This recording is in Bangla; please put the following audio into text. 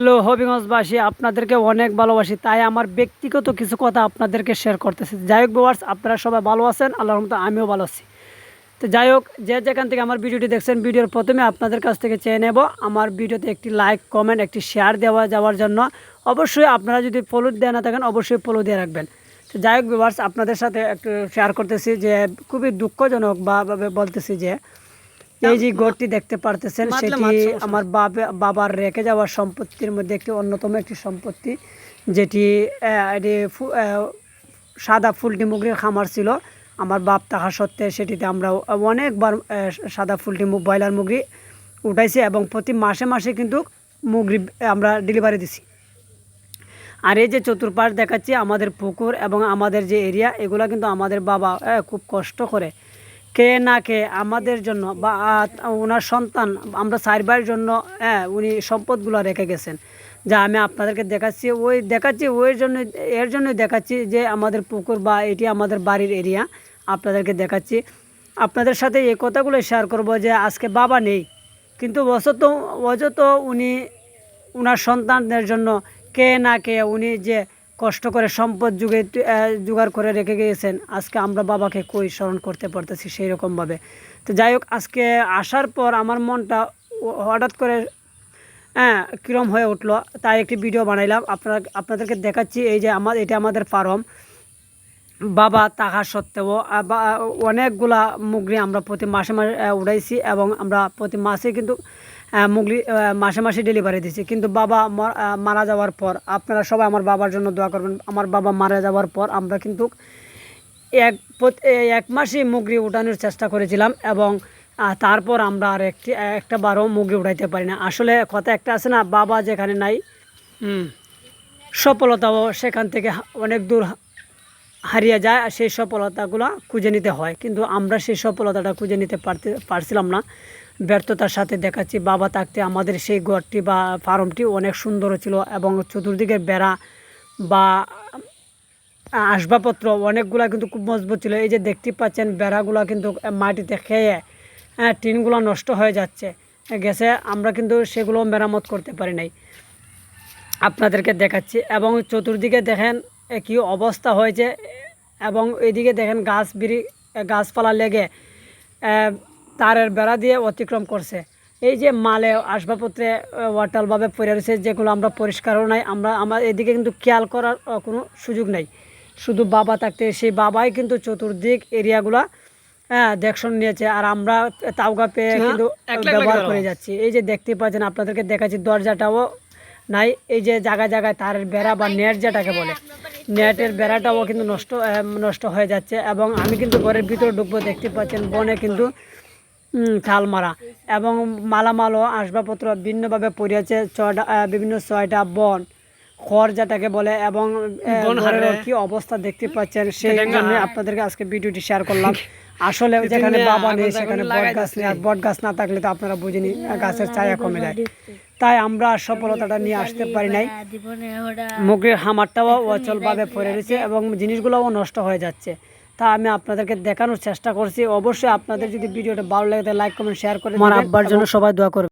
হ্যালো, হবিগঞ্জবাসী, আপনাদেরকে অনেক ভালোবাসি, তাই আমার ব্যক্তিগত কিছু কথা আপনাদেরকে শেয়ার করতেছি। যাই হোক ভিউয়ার্স আপনারা সবাই ভালো আছেন, আল্লাহর রহমতে আমিও ভালো আছি। তো যাই হোক, যে যেখান থেকে আমার ভিডিওটি দেখছেন, ভিডিওর প্রথমে আপনাদের কাছ থেকে চেয়ে নেব, আমার ভিডিওতে একটি লাইক কমেন্ট একটি শেয়ার দেওয়া যাওয়ার জন্য। অবশ্যই আপনারা যদি ফলো দেওয়া না থাকেন, অবশ্যই ফলো দিয়ে রাখবেন। তো যাই হোক ভিউয়ার্স আপনাদের সাথে একটু শেয়ার করতেছি যে, খুবই দুঃখজনক বা, বলতেছি যে এই যে ঘরটি দেখতে পারতেছেন সেটি আমার বাবার রেখে যাওয়া সম্পত্তির মধ্যে একটি অন্যতম একটি সম্পত্তি যেটি এটি সাদা ফুলটি মুগরির খামার ছিল। আমার বাপ থাকা সত্ত্বে সেটিতে আমরা অনেকবার সাদা ফুলটি ব্রয়লার মুগরি উঠাইছি এবং প্রতি মাসে মাসে কিন্তু মুগরি আমরা ডেলিভারি দিছি। আর এই যে চতুর্পাশ দেখাচ্ছি আমাদের পুকুর এবং আমাদের যে এরিয়া এগুলো কিন্তু আমাদের বাবা খুব কষ্ট করে কে না কে আমাদের জন্য বা ওনার সন্তান, আমরা চার ভাইয়ের জন্য হ্যাঁ উনি সম্পদগুলো রেখে গেছেন। যা আমি আপনাদেরকে দেখাচ্ছি, ওই দেখাচ্ছি, ওই জন্য, এর জন্যই দেখাচ্ছি যে আমাদের পুকুর বা এটি আমাদের বাড়ির এরিয়া। আপনাদেরকে দেখাচ্ছি। আপনাদের সাথে এই কথাগুলো শেয়ার করব যে আজকে বাবা নেই, কিন্তু অসত অযত উনি ওনার সন্তানদের জন্য কে না কে উনি যে কষ্ট করে সম্পদ যুগে জোগাড় করে রেখে গিয়েছেন। আজকে আমরা বাবাকে কই স্মরণ করতে পারতেছি সেই রকমভাবে তো যাই হোক, আজকে আসার পর আমার মনটা হঠাৎ করে হ্যাঁ কীরম হয়ে উঠল, তাই একটি ভিডিও বানাইলাম। আপনারা, আপনাদেরকে দেখাচ্ছি এই যে আমার, এটা আমাদের ফার্ম। বাবা থাকা সত্ত্বেও অনেকগুলা মুগরি আমরা প্রতি মাসে মাসে উড়াইছি এবং আমরা প্রতি মাসে কিন্তু মুগলি মাসে মাসে ডেলিভারি দিছি। কিন্তু বাবা মর- যাওয়ার পর, আপনারা সবাই আমার বাবার জন্য দোয়া করবেন। আমার বাবা মারা যাওয়ার পর আমরা কিন্তু এক এক মাসই মুগরি উঠানোর চেষ্টা করেছিলাম এবং তারপর আমরা আর একটি, একটা বারও মুগরি উঠাইতে পারি না। আসলে কথা একটা আছে না, বাবা যেখানে নাই সফলতাও সেখান থেকে অনেক দূর হারিয়ে যায় আর সেই সফলতাগুলো খুঁজে নিতে হয়। কিন্তু আমরা সেই সফলতাটা খুঁজে নিতে পারতে, পারছিলাম না। ব্যর্থতার সাথে দেখাচ্ছি, বাবা থাকতে আমাদের সেই ঘরটি বা ফার্মটি অনেক সুন্দর ছিল এবং চতুর্দিকের বেড়া বা আসবাবপত্র অনেকগুলা কিন্তু খুব মজবুত ছিল। এই যে দেখতে পাচ্ছেন, বেড়াগুলো কিন্তু মাটিতে খেয়ে হ্যাঁ টিনগুলো নষ্ট হয়ে যাচ্ছে, গেছে। আমরা কিন্তু সেগুলো মেরামত করতে পারি নাই। আপনাদেরকে দেখাচ্ছি এবং চতুর্দিকে দেখেন কি অবস্থা হয়েছে? এবং এদিকে দেখেন গাছ বিড়ি গাছপালা লেগে তারের বেড়া দিয়ে অতিক্রম করছে। এই যে মালে আসবাবপত্রে ওয়াটালভাবে পড়ে রয়েছে যেগুলো আমরা পরিষ্কারও নাই আমরা আমার এদিকে কিন্তু খেয়াল করার কোনো সুযোগ নাই। শুধু বাবা থাকতে সেই বাবাই কিন্তু চতুর্দিক এরিয়াগুলা হ্যাঁ দেখশন নিয়েছে আর আমরা তাওগা পেয়ে কিন্তু ব্যবহার করে যাচ্ছি। এই যে দেখতে পাচ্ছেন আপনাদেরকে দেখাচ্ছি দরজাটাও নাই এই যে জায়গায় জায়গায় তারের বেড়া বা নেট যেটাকে বলে। নেটের বেড়াটাও কিন্তু নষ্ট নষ্ট হয়ে যাচ্ছে এবং আমি কিন্তু ঘরের ভিতরে ঢুকবো, দেখতে পাচ্ছেন বনে কিন্তু ছাল মারা এবং মালামালও, আসবাবপত্র ভিন্নভাবে পড়িয়েছে ছয়টা বিভিন্ন ছয়টা বন। খড় যেটাকে বলে এবং কি অবস্থা দেখতে পাচ্ছেন সেই জন্য আপনাদেরকে আজকে ভিডিওটি শেয়ার করলাম। আসলে যেখানে বাবা নেই সেখানে বট গাছ নেই। আর বট গাছ না থাকলে তো আপনারা বুঝিনি গাছের ছায়া কমে যায়। তাই আমরা সফলতাটা নিয়ে আসতে পারি নাই। মুগের হামারটাও অচলভাবে পড়ে রয়েছে এবং জিনিসগুলোও নষ্ট হয়ে যাচ্ছে। তা আমি আপনাদেরকে দেখানোর চেষ্টা করছি। অবশ্যই আপনাদের যদি ভিডিওটা ভালো লাগে লাইক কমেন্ট শেয়ার করে আমার আব্বার জন্য সবাই দোয়া করবে